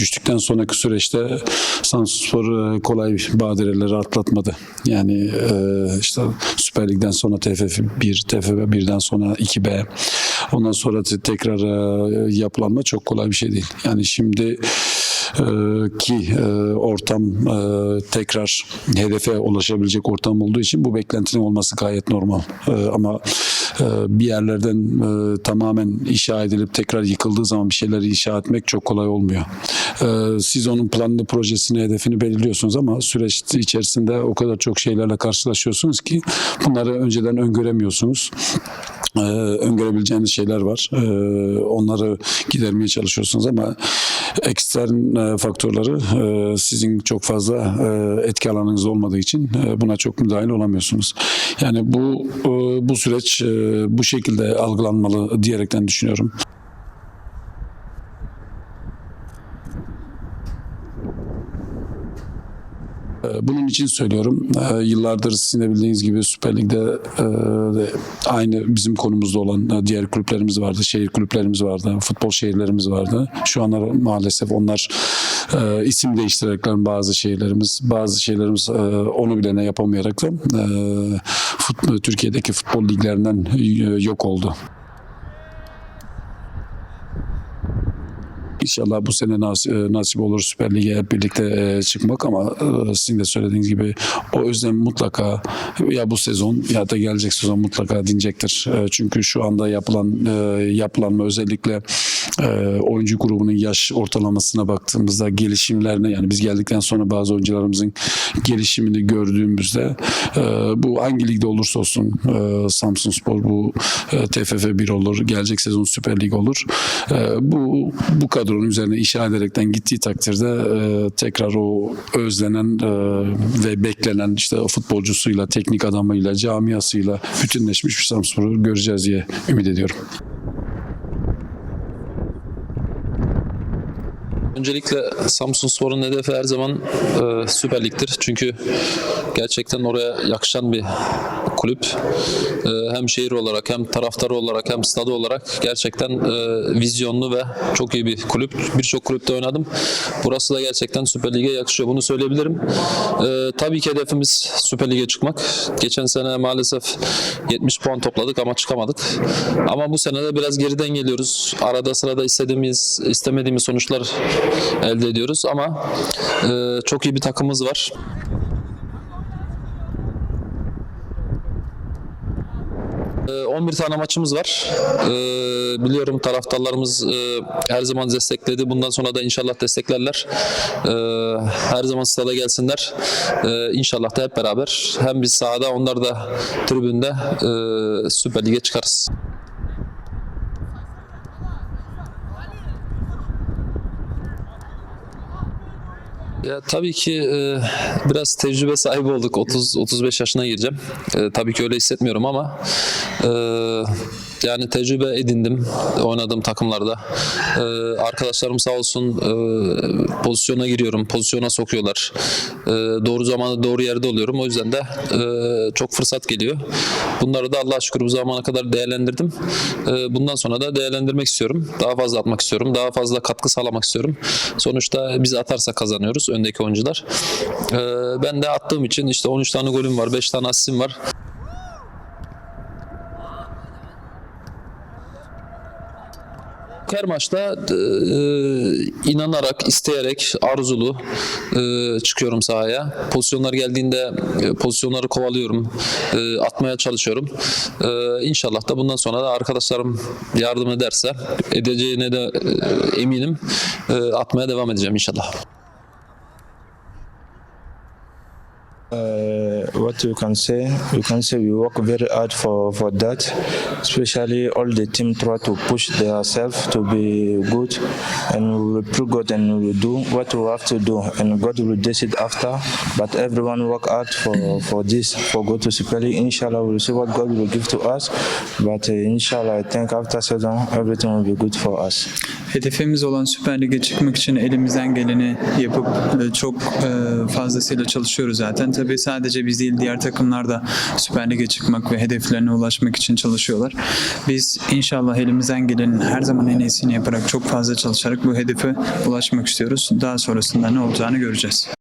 düştükten sonraki süreçte Samsunspor e, kolay badireleri atlatmadı. Yani e, işte Süper Lig'den sonra TFF 1, TFF 1'den sonra 2B ondan sonra te- tekrar e, yapılanma çok kolay bir şey değil. Yani şimdi ki ortam tekrar hedefe ulaşabilecek ortam olduğu için bu beklentinin olması gayet normal. Ama bir yerlerden e, tamamen inşa edilip tekrar yıkıldığı zaman bir şeyleri inşa etmek çok kolay olmuyor. E, siz onun planını, projesini, hedefini belirliyorsunuz ama süreç içerisinde o kadar çok şeylerle karşılaşıyorsunuz ki bunları önceden öngöremiyorsunuz. Ee, öngörebileceğiniz şeyler var. Ee, onları gidermeye çalışıyorsunuz ama ekstern e, faktörleri e, sizin çok fazla e, etki alanınız olmadığı için e, buna çok müdahil olamıyorsunuz. Yani bu e, bu süreç e, bu şekilde algılanmalı diyerekten düşünüyorum. Bunun için söylüyorum. Ee, Yıllardır sizin de bildiğiniz gibi Süper Lig'de e, aynı bizim konumuzda olan e, diğer kulüplerimiz vardı. Şehir kulüplerimiz vardı. Futbol şehirlerimiz vardı. Şu anlar maalesef onlar e, isim değiştirerekler bazı şehirlerimiz, bazı şeylerimiz e, onu bile ne yapamayarak da Türkiye'deki futbol liglerinden yok oldu. İnşallah bu sene e, nasip olur Süper Lig'e hep birlikte e, çıkmak ama e, sizin de söylediğiniz gibi o özlem mutlaka ya bu sezon ya da gelecek sezon mutlaka dinecektir. Çünkü şu anda yapılan yapılanma özellikle e, oyuncu grubunun yaş ortalamasına baktığımızda gelişimlerine yani biz geldikten sonra bazı oyuncularımızın gelişimini gördüğümüzde e, bu hangi ligde olursa olsun e, Samsun Spor bu e, TFF 1 olur gelecek sezon Süper Lig olur E, bu bu kadronun üzerine inşa ederekten gittiği takdirde tekrar o özlenen ve beklenen işte futbolcusuyla teknik adamıyla camiasıyla bütünleşmiş bir Samsunspor'u göreceğiz diye ümit ediyorum. Öncelikle Samsun Spor'un hedefi her zaman e, Süper Lig'dir. Çünkü gerçekten oraya yakışan bir kulüp. E, hem şehir olarak hem taraftarı olarak hem stadı olarak gerçekten e, vizyonlu ve çok iyi bir kulüp. Birçok kulüpte oynadım. Burası da gerçekten Süper Lig'e yakışıyor. Bunu söyleyebilirim. E, tabii ki hedefimiz Süper Lig'e çıkmak. Geçen sene maalesef 70 puan topladık ama çıkamadık. Ama bu sene de biraz geriden geliyoruz. Arada sırada istediğimiz, istemediğimiz sonuçlar elde ediyoruz ama çok iyi bir takımımız var. 11 tane maçımız var. E, biliyorum taraftarlarımız e, her zaman destekledi. Bundan sonra da inşallah desteklerler. E, her zaman stada gelsinler. İnşallah da hep beraber hem biz sahada onlar da tribünde e, Süper Lig'e çıkarız. Ya tabii ki e, biraz tecrübe sahibi olduk. 30 35 yaşına gireceğim. E, tabii ki öyle hissetmiyorum ama e, yani tecrübe edindim oynadığım takımlarda. E, arkadaşlarım sağ olsun e, pozisyona giriyorum, pozisyona sokuyorlar. E, doğru zamanda doğru yerde oluyorum. O yüzden de e, çok fırsat geliyor. Bunları da Allah'a şükür bu zamana kadar değerlendirdim. E, bundan sonra da değerlendirmek istiyorum. Daha fazla atmak istiyorum. Daha fazla katkı sağlamak istiyorum. Sonuçta biz atarsa kazanıyoruz öndeki oyuncular. E, ben de attığım için işte 13 tane golüm var, 5 tane asistim var. Her maçta e, inanarak, isteyerek, arzulu e, çıkıyorum sahaya. Pozisyonlar geldiğinde e, pozisyonları kovalıyorum, e, atmaya çalışıyorum. E, inşallah da bundan sonra da arkadaşlarım yardım ederse, edeceğine de e, eminim. E, atmaya devam edeceğim inşallah. Uh, what you can say, you can say we work very hard for, for that. Especially all the team try to push themselves to be good, and we will pray God and we will do what we have to do, and God will decide after. But everyone work hard for, for this, for go to League. Inshallah, we will see what God will give to us. But uh, inshallah, I think after season everything will be good for us. Hedefimiz olan Süper Lig'e çıkmak için elimizden geleni yapıp e, çok e, fazlasıyla çalışıyoruz zaten. Tabii sadece biz değil diğer takımlar da Süper Lig'e çıkmak ve hedeflerine ulaşmak için çalışıyorlar. Biz inşallah elimizden gelenin her zaman en iyisini yaparak çok fazla çalışarak bu hedefe ulaşmak istiyoruz. Daha sonrasında ne olacağını göreceğiz.